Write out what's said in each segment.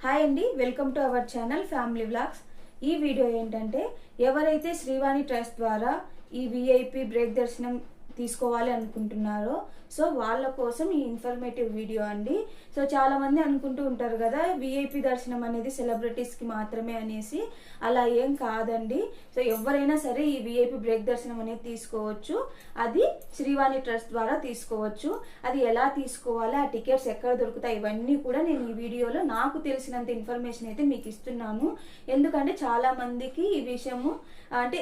Hi అండి welcome to our channel family vlogs ఈ video ఏంటంటే ఎవరైతే శ్రీవాణి ట్రస్ట్ ద్వారా ఈ విఐపి బ్రేక్ దర్శనం తీసుకోవాలి అనుకుంటున్నారో. సో వాళ్ళ కోసం ఈ ఇన్ఫర్మేటివ్ వీడియో అండి. సో చాలామంది అనుకుంటూ ఉంటారు కదా విఐపి దర్శనం అనేది సెలబ్రిటీస్కి మాత్రమే అనేసి. అలా ఏం కాదండి. సో ఎవరైనా సరే ఈ విఐపి బ్రేక్ దర్శనం అనేది తీసుకోవచ్చు. అది శ్రీవాణి ట్రస్ట్ ద్వారా తీసుకోవచ్చు. అది ఎలా తీసుకోవాలి ఆ టికెట్స్ ఎక్కడ దొరుకుతాయి ఇవన్నీ కూడా నేను ఈ వీడియోలో నాకు తెలిసినంత ఇన్ఫర్మేషన్ అయితే మీకు ఇస్తున్నాను. ఎందుకంటే చాలామందికి ఈ విషయము అంటే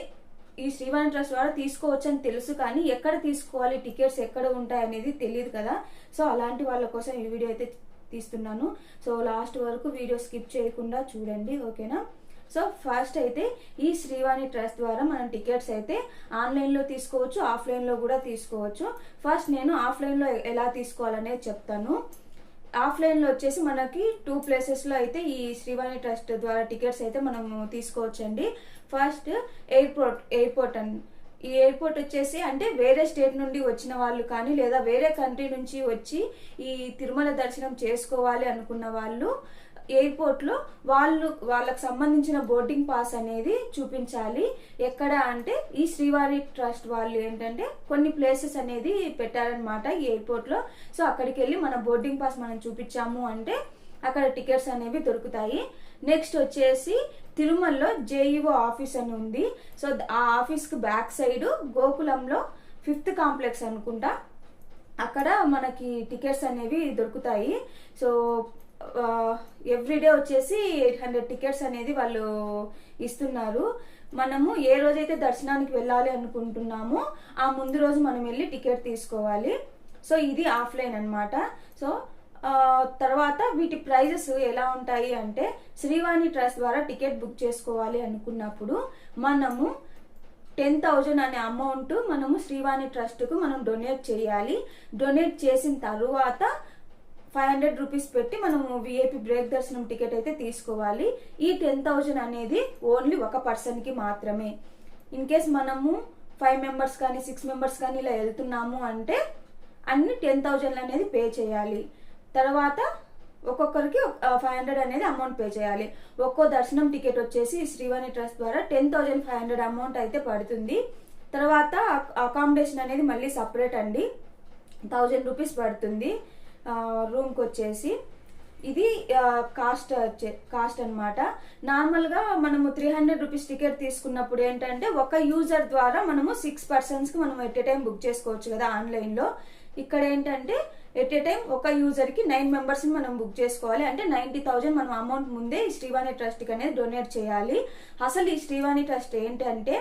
ఈ శ్రీవాణి ట్రస్ట్ ద్వారా తీసుకోవచ్చు అని తెలుసు కానీ ఎక్కడ తీసుకోవాలి టికెట్స్ ఎక్కడ ఉంటాయి అనేది తెలియదు కదా. సో అలాంటి వాళ్ళ కోసం ఈ వీడియో అయితే తీస్తున్నాను. సో లాస్ట్ వరకు వీడియో స్కిప్ చేయకుండా చూడండి ఓకేనా? సో ఫస్ట్ అయితే ఈ శ్రీవాణి ట్రస్ట్ ద్వారా మనం టికెట్స్ అయితే ఆన్లైన్లో తీసుకోవచ్చు ఆఫ్లైన్లో కూడా తీసుకోవచ్చు. ఫస్ట్ నేను ఆఫ్లైన్లో ఎలా తీసుకోవాలనేది చెప్తాను. ఆఫ్లైన్లో వచ్చేసి మనకి టూ ప్లేసెస్లో అయితే ఈ శ్రీవాణి ట్రస్ట్ ద్వారా టికెట్స్ అయితే మనం తీసుకోవచ్చండి. ఫస్ట్ ఎయిర్పోర్ట్ ఎయిర్పోర్ట్ అండ్ ఈ ఎయిర్పోర్ట్ వచ్చేసి అంటే వేరే స్టేట్ నుండి వచ్చిన వాళ్ళు కానీ లేదా వేరే కంట్రీ నుంచి వచ్చి ఈ తిరుమల దర్శనం చేసుకోవాలి అనుకున్న వాళ్ళు ఎయిర్పోర్ట్లో వాళ్ళు వాళ్ళకు సంబంధించిన బోర్డింగ్ పాస్ అనేది చూపించాలి. ఎక్కడ అంటే ఈ శ్రీవారి ట్రస్ట్ వాళ్ళు ఏంటంటే కొన్ని ప్లేసెస్ అనేది పెట్టారనమాట ఈ ఎయిర్పోర్ట్లో. సో అక్కడికి వెళ్ళి మన బోర్డింగ్ పాస్ మనం చూపించాము అంటే అక్కడ టికెట్స్ అనేవి దొరుకుతాయి. నెక్స్ట్ వచ్చేసి తిరుమలలో జేఈఓ ఆఫీస్ అని ఉంది. సో ఆ ఆఫీస్కి బ్యాక్ సైడ్ గోకులంలో ఫిఫ్త్ కాంప్లెక్స్ అనుకుంటా. అక్కడ మనకి టికెట్స్ అనేవి దొరుకుతాయి. సో ఎవ్రీడే వచ్చేసి ఎయిట్ హండ్రెడ్ టికెట్స్ అనేది వాళ్ళు ఇస్తున్నారు. మనము ఏ రోజైతే దర్శనానికి వెళ్ళాలి అనుకుంటున్నామో ఆ ముందు రోజు మనం వెళ్ళి టికెట్ తీసుకోవాలి. సో ఇది ఆఫ్లైన్ అన్నమాట. సో తర్వాత వీటి ప్రైజెస్ ఎలా ఉంటాయి అంటే శ్రీవాణి ట్రస్ట్ ద్వారా టికెట్ బుక్ చేసుకోవాలి అనుకున్నప్పుడు మనము టెన్ థౌజండ్ అనే అమౌంట్ మనము శ్రీవాణి ట్రస్ట్కు మనం డొనేట్ చేయాలి. డొనేట్ చేసిన తరువాత ఫైవ్ హండ్రెడ్ రూపీస్ పెట్టి మనము విఐపి బ్రేక్ దర్శనం టికెట్ అయితే తీసుకోవాలి. ఈ టెన్ థౌజండ్ అనేది ఓన్లీ ఒక పర్సన్కి మాత్రమే. ఇన్ కేస్ మనము ఫైవ్ మెంబర్స్ కానీ సిక్స్ మెంబర్స్ కానీ ఇలా వెళ్తున్నాము అంటే అన్ని టెన్ థౌజండ్ అనేది పే చేయాలి. తర్వాత ఒక్కొక్కరికి ఫైవ్ హండ్రెడ్ అనేది అమౌంట్ పే చేయాలి. ఒక్కో దర్శనం టికెట్ వచ్చేసి శ్రీవాణి ట్రస్ట్ ద్వారా ten thousand five hundred amount అయితే పడుతుంది. తర్వాత అకామిడేషన్ అనేది మళ్ళీ సపరేట్ అండి. థౌజండ్ రూపీస్ పడుతుంది రూమ్కి వచ్చేసి. ఇది కాస్ట్ వచ్చే కాస్ట్ అనమాట నార్మల్గా మనము త్రీ హండ్రెడ్ రూపీస్ టికెట్ తీసుకున్నప్పుడు ఏంటంటే ఒక యూజర్ ద్వారా మనము సిక్స్ పర్సన్స్కి మనం ఎట్ ఎ టైం బుక్ చేసుకోవచ్చు కదా ఆన్లైన్లో ఇక్కడ ఏంటంటే ఎట్ ఏ టైం ఒక యూజర్కి నైన్ మెంబర్స్ని మనం బుక్ చేసుకోవాలి. అంటే నైంటీ థౌజండ్ మనం అమౌంట్ ముందే ఈ శ్రీవాణి ట్రస్ట్కి అనేది డొనేట్ చేయాలి. అసలు ఈ శ్రీవాణి ట్రస్ట్ ఏంటంటే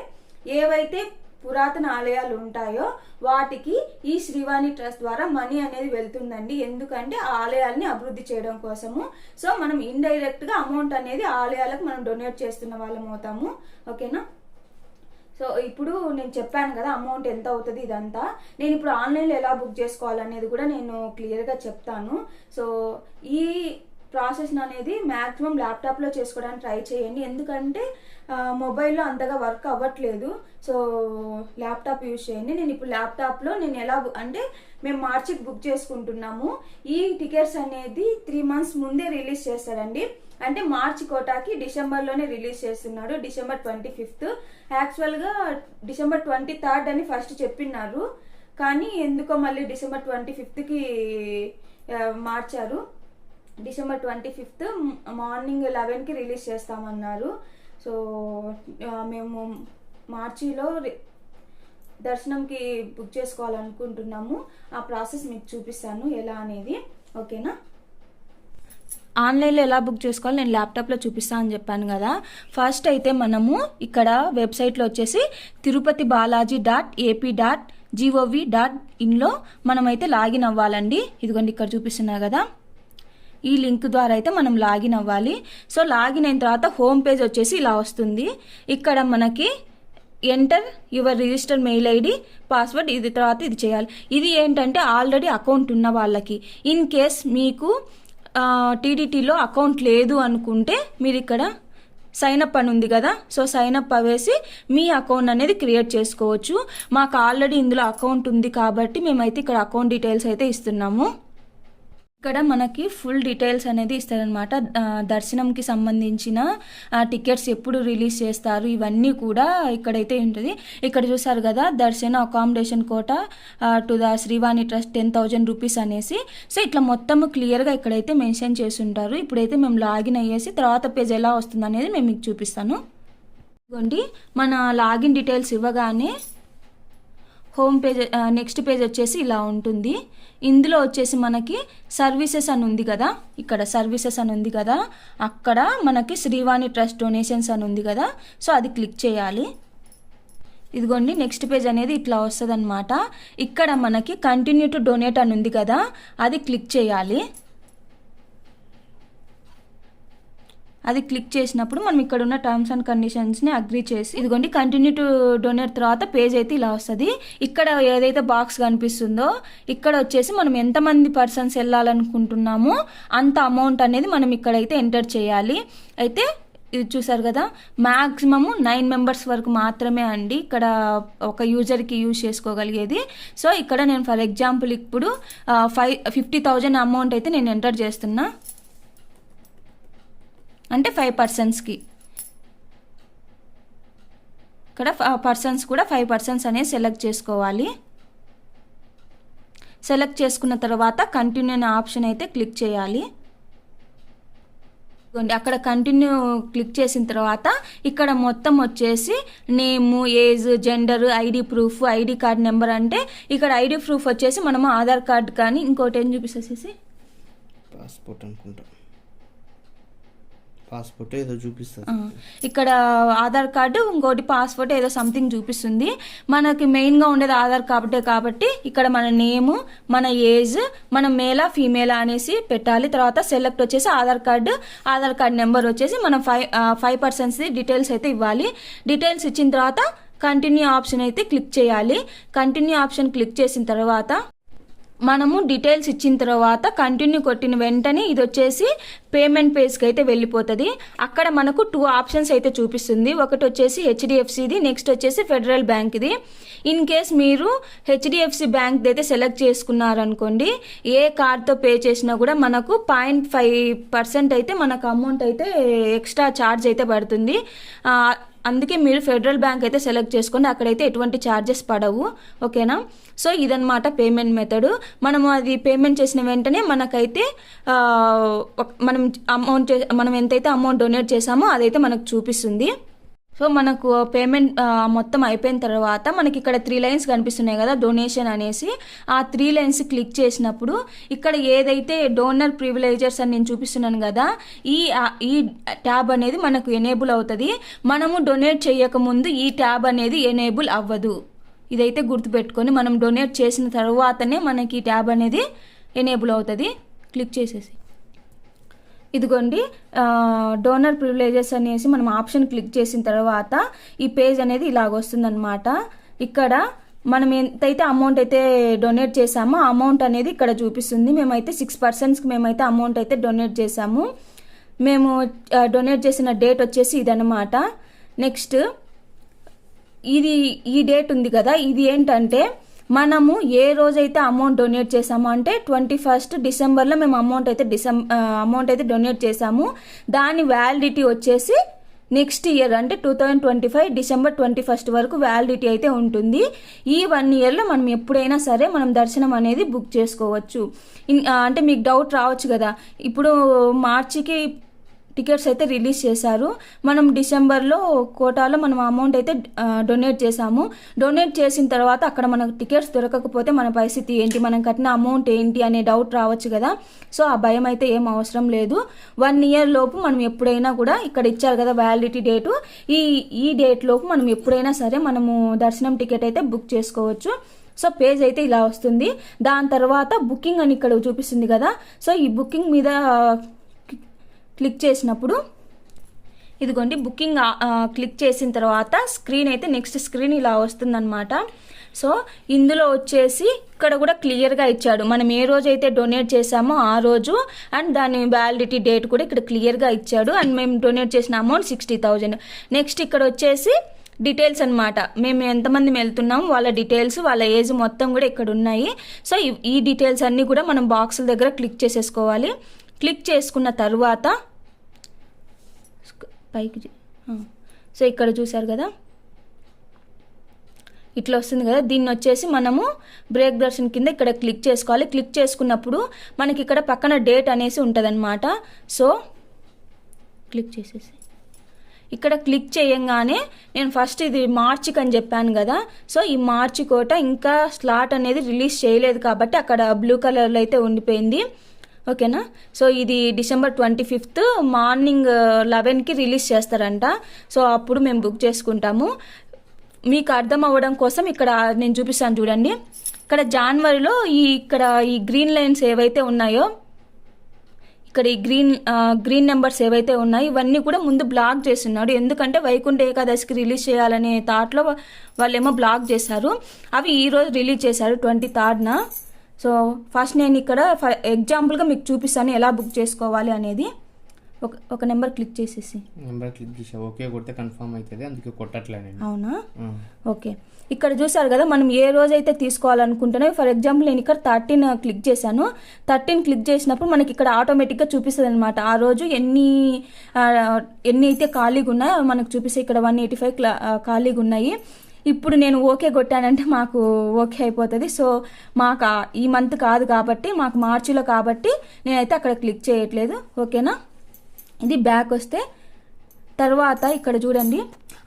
ఏవైతే పురాతన ఆలయాలు ఉంటాయో వాటికి ఈ శ్రీవాణి ట్రస్ట్ ద్వారా మనీ అనేది వెళ్తుందండి. ఎందుకంటే ఆ ఆలయాల్ని అభివృద్ధి చేయడం కోసము. సో మనం ఇండైరెక్ట్గా అమౌంట్ అనేది ఆలయాలకు మనం డొనేట్ చేస్తున్న వాళ్ళం అవుతాము. ఓకేనా? సో ఇప్పుడు నేను చెప్పాను కదా అమౌంట్ ఎంత అవుతుంది ఇదంతా. నేను ఇప్పుడు ఆన్లైన్లో ఎలా బుక్ చేసుకోవాలనేది కూడా నేను క్లియర్గా చెప్తాను. సో ఈ ప్రాసెస్ అనేది మ్యాక్సిమం ల్యాప్టాప్లో చేసుకోవడానికి ట్రై చేయండి. ఎందుకంటే మొబైల్లో అంతగా వర్క్ అవ్వట్లేదు. సో ల్యాప్టాప్ యూజ్ చేయండి. నేను ఇప్పుడు ల్యాప్టాప్లో నేను ఎలా అంటే మేము మార్చికి బుక్ చేసుకుంటున్నాము. ఈ టికెట్స్ అనేది త్రీ మంత్స్ ముందే రిలీజ్ చేస్తారండి. అంటే మార్చి కోటాకి డిసెంబర్లోనే రిలీజ్ చేస్తున్నాడు డిసెంబర్ ట్వంటీ ఫిఫ్త్. యాక్చువల్గా డిసెంబర్ ట్వంటీ థర్డ్ అని ఫస్ట్ చెప్పినారు కానీ ఎందుకో మళ్ళీ డిసెంబర్ ట్వంటీ ఫిఫ్త్కి మార్చారు. డిసెంబర్ ట్వంటీ ఫిఫ్త్ మార్నింగ్ లెవెన్కి రిలీజ్ చేస్తామన్నారు. సో మేము మార్చిలో రి- దర్శనంకి బుక్ చేసుకోవాలనుకుంటున్నాము. ఆ ప్రాసెస్ మీకు చూపిస్తాను ఎలా అనేది. ఓకేనా? ఆన్లైన్లో ఎలా బుక్ చేసుకోవాలి నేను ల్యాప్టాప్లో చూపిస్తాను అని చెప్పాను కదా. ఫస్ట్ అయితే మనము ఇక్కడ వెబ్సైట్లో వచ్చేసి Tirupati Balaji dot AP dot G O V dot ఇన్లో మనమైతే లాగిన్ అవ్వాలండి. ఇదిగోండి ఇక్కడ చూపిస్తున్నారు కదా. ఈ లింక్ ద్వారా అయితే మనం లాగిన్ అవ్వాలి. సో లాగిన్ అయిన తర్వాత హోమ్ పేజ్ వచ్చేసి ఇలా వస్తుంది. ఇక్కడ మనకి enter your register mail ID password ఇది తర్వాత ఇది చేయాలి. ఇది ఏంటంటే ఆల్రెడీ అకౌంట్ ఉన్న వాళ్ళకి. ఇన్ కేస్ మీకు టీడీటీలో అకౌంట్ లేదు అనుకుంటే మీరు ఇక్కడ సైన్ అప్ అని ఉంది కదా సో సైన్ అప్ అవేసి మీ అకౌంట్ అనేది క్రియేట్ చేసుకోవచ్చు. మాకు ఆల్రెడీ ఇందులో అకౌంట్ ఉంది కాబట్టి మేమైతే ఇక్కడ అకౌంట్ డీటెయిల్స్ అయితే ఇస్తున్నాము. ఇక్కడ మనకి ఫుల్ డీటెయిల్స్ అనేది ఇస్తారనమాట దర్శనంకి సంబంధించిన టికెట్స్ ఎప్పుడు రిలీజ్ చేస్తారు ఇవన్నీ కూడా ఇక్కడైతే ఉంటుంది. ఇక్కడ చూసారు కదా darshan accommodation quota to the Srivani trust ten thousand rupees అనేసి. సో ఇట్లా మొత్తం క్లియర్గా ఇక్కడైతే మెన్షన్ చేసి ఉంటారు ఇప్పుడైతే మేము లాగిన్ అయ్యేసి తర్వాత పేజ్ ఎలా వస్తుంది అనేది మేము మీకు చూపిస్తాను. ఇదిగోండి మన లాగిన్ డీటెయిల్స్ ఇవ్వగానే హోమ్ పేజ్ నెక్స్ట్ పేజ్ వచ్చేసి ఇలా ఉంటుంది. ఇందులో వచ్చేసి మనకి సర్వీసెస్ అని ఉంది కదా. ఇక్కడ సర్వీసెస్ అని ఉంది కదా. అక్కడ మనకి శ్రీవాణి ట్రస్ట్ డొనేషన్స్ అని ఉంది కదా. సో అది క్లిక్ చేయాలి. ఇదిగోండి నెక్స్ట్ పేజ్ అనేది ఇట్లా వస్తుంది ఇక్కడ మనకి కంటిన్యూ టు డొనేట్ అని ఉంది కదా. అది క్లిక్ చేయాలి. అది క్లిక్ చేసినప్పుడు మనం ఇక్కడ ఉన్న టర్మ్స్ అండ్ కండిషన్స్ని అగ్రి చేసి ఇదిగోండి కంటిన్యూ టు డొనేట్ తర్వాత పేజ్ అయితే ఇలా వస్తుంది. ఇక్కడ ఏదైతే బాక్స్ కనిపిస్తుందో ఇక్కడ వచ్చేసి మనం ఎంతమంది పర్సన్స్ వెళ్ళాలనుకుంటున్నామో అంత అమౌంట్ అనేది మనం ఇక్కడైతే ఎంటర్ చేయాలి. అయితే ఇది చూసారు కదా మ్యాక్సిమము నైన్ మెంబర్స్ వరకు మాత్రమే అండి ఇక్కడ ఒక యూజర్కి యూజ్ చేసుకోగలిగేది. సో ఇక్కడ నేను ఫర్ ఎగ్జాంపుల్ ఇప్పుడు ఫైవ్ ఫిఫ్టీ థౌజండ్ అమౌంట్ అయితే నేను ఎంటర్ చేస్తున్నా. అంటే ఫైవ్ పర్సన్స్కి ఇక్కడ పర్సన్స్ కూడా ఫైవ్ పర్సన్స్ అనేది సెలెక్ట్ చేసుకోవాలి. సెలెక్ట్ చేసుకున్న తర్వాత కంటిన్యూ అనే ఆప్షన్ అయితే క్లిక్ చేయాలి. అక్కడ కంటిన్యూ క్లిక్ చేసిన తర్వాత ఇక్కడ మొత్తం వచ్చేసి name age gender ID proof ID card number అంటే ఇక్కడ ఐడి ప్రూఫ్ వచ్చేసి మనము ఆధార్ కార్డ్ కానీ ఇంకోటి ఏం చూపిస్తుంది పాస్పోర్ట్ అనుకుంటాం. పాస్పోర్ట్ ఏదో చూపిస్తుంది. ఇక్కడ ఆధార్ కార్డు ఇంకోటి పాస్పోర్ట్ ఏదో సంథింగ్ చూపిస్తుంది. మనకి మెయిన్గా ఉండేది ఆధార్ కార్డే కాబట్టి ఇక్కడ మన నేము మన ఏజ్ మన మేలా ఫీమేలా అనేసి పెట్టాలి. తర్వాత సెలెక్ట్ వచ్చేసి Aadhaar card Aadhaar card number వచ్చేసి మనం ఫైవ్ ఫైవ్ పర్సెంట్స్ డీటెయిల్స్ అయితే ఇవ్వాలి. డీటెయిల్స్ ఇచ్చిన తర్వాత కంటిన్యూ ఆప్షన్ అయితే క్లిక్ చేయాలి. కంటిన్యూ ఆప్షన్ క్లిక్ చేసిన తర్వాత మనము డీటెయిల్స్ ఇచ్చిన తర్వాత కంటిన్యూ కొట్టిన వెంటనే ఇది వచ్చేసి పేమెంట్ పేజ్కి అయితే వెళ్ళిపోతుంది. అక్కడ మనకు టూ ఆప్షన్స్ అయితే చూపిస్తుంది. ఒకటి వచ్చేసి హెచ్డిఎఫ్సిది నెక్స్ట్ వచ్చేసి ఫెడరల్ బ్యాంక్ది ఇన్ కేస్ మీరు హెచ్డిఎఫ్సి బ్యాంక్ అయితే సెలెక్ట్ చేసుకున్నారనుకోండి ఏ కార్డ్తో పే చేసినా కూడా మనకు పాయింట్ ఫైవ్ పర్సెంట్ అయితే మనకు అమౌంట్ అయితే ఎక్స్ట్రా ఛార్జ్ అయితే పడుతుంది. అందుకే మీరు ఫెడరల్ బ్యాంక్ అయితే సెలెక్ట్ చేసుకోండి అక్కడైతే ఎటువంటి ఛార్జెస్ పడవు ఓకేనా? సో ఇదనమాట పేమెంట్ మెథడ్ మనము అది పేమెంట్ చేసిన వెంటనే మనకైతే మనం అమౌంట్ మనం ఎంతైతే అమౌంట్ డొనేట్ చేసామో అదైతే మనకు చూపిస్తుంది. సో మనకు పేమెంట్ మొత్తం అయిపోయిన తర్వాత మనకి ఇక్కడ త్రీ లైన్స్ కనిపిస్తున్నాయి కదా డొనేషన్ అనేసి. ఆ త్రీ లైన్స్ క్లిక్ చేసినప్పుడు ఇక్కడ ఏదైతే డోనర్ ప్రివిలేజర్స్ అని నేను చూపిస్తున్నాను కదా ఈ ఈ ట్యాబ్ అనేది మనకు ఎనేబుల్ అవుతుంది. మనము డొనేట్ చేయకముందు ఈ ట్యాబ్ అనేది ఎనేబుల్ అవ్వదు. ఇదైతే గుర్తుపెట్టుకొని మనం డొనేట్ చేసిన తర్వాతనే మనకి ఈ ట్యాబ్ అనేది ఎనేబుల్ అవుతుంది. క్లిక్ చేసేసి. ఇదిగోండి డోనర్ ప్రివిలేజెస్ అనేసి మనం ఆప్షన్ క్లిక్ చేసిన తర్వాత ఈ పేజ్ అనేది ఇలాగ వస్తుందన్నమాట. ఇక్కడ మనం ఎంతైతే అమౌంట్ అయితే డొనేట్ చేసామో అమౌంట్ అనేది ఇక్కడ చూపిస్తుంది. మేమైతే సిక్స్ పర్సన్స్కి మేమైతే అమౌంట్ అయితే డొనేట్ చేసాము మేము డొనేట్ చేసిన డేట్ వచ్చేసి ఇదనమాట నెక్స్ట్ ఇది ఈ డేట్ ఉంది కదా ఇది ఏంటంటే మనము ఏ రోజైతే అమౌంట్ డొనేట్ చేసామో అంటే ట్వంటీ ఫస్ట్ డిసెంబర్లో మేము అమౌంట్ అయితే డిసెం అమౌంట్ అయితే డొనేట్ చేసాము దాని వ్యాలిడిటీ వచ్చేసి నెక్స్ట్ ఇయర్ అంటే two thousand twenty five December twenty first వరకు వ్యాలిడిటీ అయితే ఉంటుంది. ఈ వన్ ఇయర్లో మనం ఎప్పుడైనా సరే మనం దర్శనం అనేది బుక్ చేసుకోవచ్చు. అంటే మీకు డౌట్ రావచ్చు కదా. ఇప్పుడు మార్చికి టికెట్స్ అయితే రిలీజ్ చేశారు. మనం డిసెంబర్లో కోటాలో మనం అమౌంట్ అయితే డొనేట్ చేశాము. డొనేట్ చేసిన తర్వాత అక్కడ మనకు టికెట్స్ దొరకకపోతే మన పరిస్థితి ఏంటి? మనం కట్టిన అమౌంట్ ఏంటి అనే డౌట్ రావచ్చు కదా. సో ఆ భయం అయితే ఏం అవసరం లేదు. వన్ ఇయర్ లోపు మనం ఎప్పుడైనా కూడా ఇక్కడ ఇచ్చారు కదా వ్యాలిడిటీ డేటు. ఈ ఈ డేట్ లోపు మనం ఎప్పుడైనా సరే మనము దర్శనం టికెట్ అయితే బుక్ చేసుకోవచ్చు. సో పేజ్ అయితే ఇలా వస్తుంది. దాని తర్వాత బుకింగ్ అని ఇక్కడ చూపిస్తుంది కదా. సో ఈ బుకింగ్ మీద క్లిక్ చేసినప్పుడు ఇదిగోండి బుకింగ్ క్లిక్ చేసిన తర్వాత స్క్రీన్ అయితే నెక్స్ట్ స్క్రీన్ ఇలా వస్తుందన్నమాట. సో ఇందులో వచ్చేసి ఇక్కడ కూడా క్లియర్గా ఇచ్చాడు. మనం ఏ రోజు అయితే డొనేట్ చేసామో ఆ రోజు అండ్ దాని వ్యాలిడిటీ డేట్ కూడా ఇక్కడ క్లియర్గా ఇచ్చాడు. అండ్ మేము డొనేట్ చేసిన అమౌంట్ సిక్స్టీ థౌజండ్. నెక్స్ట్ ఇక్కడ వచ్చేసి డీటెయిల్స్ అన్నమాట. మేము ఎంతమంది వెళ్తున్నాం వాళ్ళ డీటెయిల్స్ వాళ్ళ ఏజ్ మొత్తం కూడా ఇక్కడ ఉన్నాయి. సో ఈ- ఈ డీటెయిల్స్ అన్నీ కూడా మనం బాక్సుల దగ్గర క్లిక్ చేసేసుకోవాలి. క్లిక్ చేసుకున్న తర్వాత పైకి సో ఇక్కడ చూసారు కదా? ఇట్లా వస్తుంది కదా? దీన్ని వచ్చేసి మనము బ్రేక్ దర్శన్ కింద ఇక్కడ క్లిక్ చేసుకోవాలి. క్లిక్ చేసుకున్నప్పుడు మనకి ఇక్కడ పక్కన డేట్ అనేసి ఉంటుంది సో క్లిక్ చేసేసి. ఇక్కడ క్లిక్ చేయంగానే నేను ఫస్ట్ ఇది మార్చికి అని చెప్పాను కదా? సో ఈ మార్చి కోట ఇంకా స్లాట్ అనేది రిలీజ్ చేయలేదు కాబట్టి అక్కడ బ్లూ కలర్లో అయితే ఉండిపోయింది. ఓకేనా? సో ఇది డిసెంబర్ ట్వంటీ ఫిఫ్త్ మార్నింగ్ లెవెన్కి రిలీజ్ చేస్తారంట. సో అప్పుడు మేము బుక్ చేసుకుంటాము. మీకు అర్థం అవ్వడం కోసం ఇక్కడ నేను చూపిస్తాను చూడండి. ఇక్కడ జాన్వరిలో ఈ ఇక్కడ ఈ గ్రీన్ లైన్స్ ఏవైతే ఉన్నాయో ఇక్కడ ఈ గ్రీన్ గ్రీన్ నెంబర్స్ ఏవైతే ఉన్నాయో ఇవన్నీ కూడా ముందు బ్లాక్ చేస్తున్నాడు. ఎందుకంటే వైకుంఠ ఏకాదశికి రిలీజ్ చేయాలనే థాట్లో వాళ్ళేమో బ్లాక్ చేశారు. అవి ఈరోజు రిలీజ్ చేశారు ట్వంటీ థర్డ్న. సో ఫస్ట్ నేను ఇక్కడ ఫర్ ఎగ్జాంపుల్గా మీకు చూపిస్తాను ఎలా బుక్ చేసుకోవాలి అనేది. ఒక ఒక నెంబర్ క్లిక్ చేసేసి. నెంబర్ క్లిక్ చేసా ఓకే కొడితే కన్ఫర్మ్ అవుతుంది అందుకే కొట్టట్లే నేను అవునా. ఓకే. ఇక్కడ చూసారు కదా మనం ఏ రోజైతే తీసుకోవాలనుకుంటున్నామో ఫర్ ఎగ్జాంపుల్ నేను ఇక్కడ థర్టీన్ క్లిక్ చేశాను. థర్టీన్ క్లిక్ చేసినప్పుడు మనకి ఇక్కడ ఆటోమేటిక్గా చూపిస్తుంది అనమాట ఆ రోజు ఎన్ని ఎన్ని అయితే ఖాళీగా ఉన్నాయో మనకు చూపిస్తాయి ఇక్కడ వన్ ఎయిటీ ఫైవ్ ఖాళీగా ఉన్నాయి ఇప్పుడు నేను ఓకే కొట్టానంటే మాకు ఓకే అయిపోతుంది. సో మాకు ఈ మంత్ కాదు కాబట్టి మాకు మార్చిలో కాబట్టి నేనైతే అక్కడ క్లిక్ చేయట్లేదు. ఓకేనా? ఇది బ్యాక్ వస్తే తర్వాత ఇక్కడ చూడండి.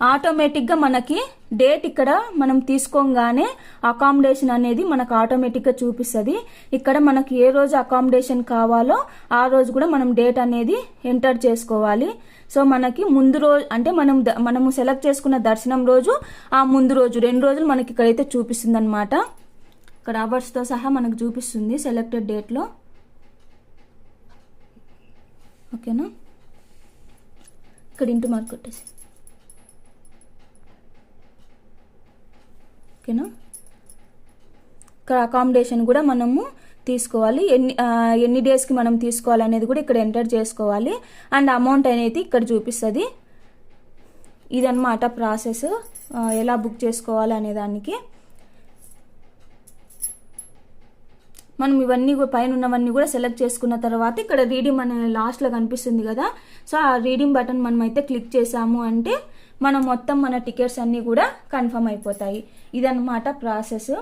ఆటోమేటిక్గా మనకి డేట్ ఇక్కడ మనం తీసుకోగానే అకామిడేషన్ అనేది మనకు ఆటోమేటిక్గా చూపిస్తుంది. ఇక్కడ మనకి ఏ రోజు అకామిడేషన్ కావాలో ఆ రోజు కూడా మనం డేట్ అనేది ఎంటర్ చేసుకోవాలి. సో మనకి ముందు రోజు అంటే మనం మనము సెలెక్ట్ చేసుకున్న దర్శనం రోజు ఆ ముందు రోజు రెండు రోజులు మనకి ఇక్కడైతే చూపిస్తుంది అనమాట ఇక్కడ అవర్స్తో సహా మనకు చూపిస్తుంది సెలెక్టెడ్ డేట్లో. ఓకేనా? ఇక్కడ ఇంటి మార్క్ కొట్టేసి. ఓకేనా? ఇక్కడ అకామిడేషన్ కూడా మనము తీసుకోవాలి. ఎన్ని ఎన్ని డేస్కి మనం తీసుకోవాలి అనేది కూడా ఇక్కడ ఎంటర్ చేసుకోవాలి. అండ్ అమౌంట్ అనేది ఇక్కడ చూపిస్తుంది. ఇదన్నమాట ప్రాసెస్ ఎలా బుక్ చేసుకోవాలి అనే దానికి. మనం ఇవన్నీ కూడా పైన ఉన్నవన్నీ కూడా సెలెక్ట్ చేసుకున్న తర్వాత ఇక్కడ రీడింగ్ అనే లాస్ట్లో కనిపిస్తుంది కదా. సో ఆ రీడింగ్ బటన్ మనం అయితే క్లిక్ చేసాము అంటే మనం మొత్తం మన టికెట్స్ అన్నీ కూడా కన్ఫర్మ్ అయిపోతాయి. ఇదన్నమాట ప్రాసెస్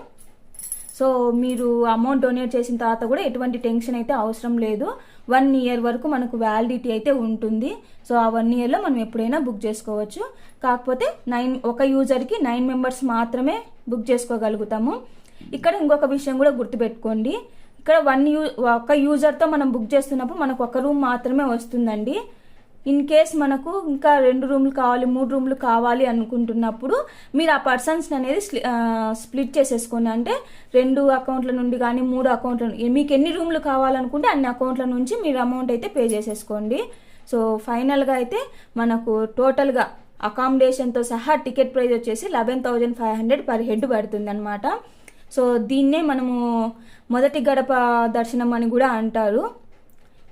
సో మీరు అమౌంట్ డొనేట్ చేసిన తర్వాత కూడా ఎటువంటి టెన్షన్ అయితే అవసరం లేదు. వన్ ఇయర్ వరకు మనకు వ్యాలిడిటీ అయితే ఉంటుంది. సో ఆ వన్ ఇయర్లో మనం ఎప్పుడైనా బుక్ చేసుకోవచ్చు. కాకపోతే నైన్ ఒక యూజర్కి నైన్ మెంబర్స్ మాత్రమే బుక్ చేసుకోగలుగుతాము. ఇక్కడ ఇంకొక విషయం కూడా గుర్తుపెట్టుకోండి. ఇక్కడ వన్ యూ ఒక యూజర్తో మనం బుక్ చేస్తున్నప్పుడు మనకు ఒక రూమ్ మాత్రమే వస్తుందండి. ఇన్ కేస్ మనకు ఇంకా రెండు రూమ్లు కావాలి మూడు రూమ్లు కావాలి అనుకుంటున్నప్పుడు మీరు ఆ పర్సన్స్ని అనేది స్లి- స్ప్లిట్ చేసేసుకోండి. అంటే రెండు అకౌంట్ల నుండి కానీ మూడు అకౌంట్ల మీకు ఎన్ని రూమ్లు కావాలనుకుంటే అన్ని అకౌంట్ల నుంచి మీరు అమౌంట్ అయితే పే చేసేసుకోండి. సో ఫైనల్గా అయితే మనకు టోటల్గా అకామిడేషన్తో సహా టికెట్ ప్రైస్ వచ్చేసి eleven thousand five hundred per head పడుతుంది అనమాట సో దీన్నే మనము మొదటి గడప దర్శనం అని కూడా అంటారు.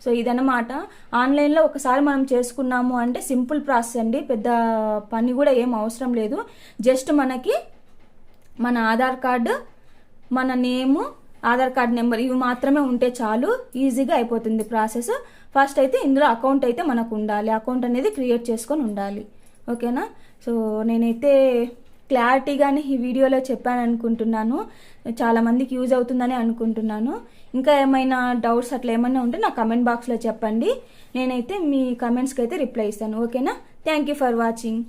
సో ఇదన్నమాట. ఆన్లైన్లో ఒకసారి మనం చేసుకున్నాము అంటే సింపుల్ ప్రాసెస్ అండి. పెద్ద పని కూడా ఏం అవసరం లేదు. జస్ట్ మనకి మన ఆధార్ కార్డు మన నేము ఆధార్ కార్డ్ నెంబర్ ఇవి మాత్రమే ఉంటే చాలు. ఈజీగా అయిపోతుంది ప్రాసెస్. ఫస్ట్ అయితే ఇందులో అకౌంట్ అయితే మనకు ఉండాలి. అకౌంట్ అనేది క్రియేట్ చేసుకొని ఉండాలి. ఓకేనా? సో నేనైతే క్లారిటీగానే ఈ వీడియోలో చెప్పాను అనుకుంటున్నాను. చాలా మందికి యూజ్ అవుతుందని అనుకుంటున్నాను. ఇంకా ఏమైనా డౌట్స్ అట్లా ఏమైనా ఉంటే నా కమెంట్ బాక్స్లో చెప్పండి. నేనైతే మీ కమెంట్స్కి అయితే రిప్లై ఇస్తాను. ఓకేనా థ్యాంక్ యూ ఫర్ వాచింగ్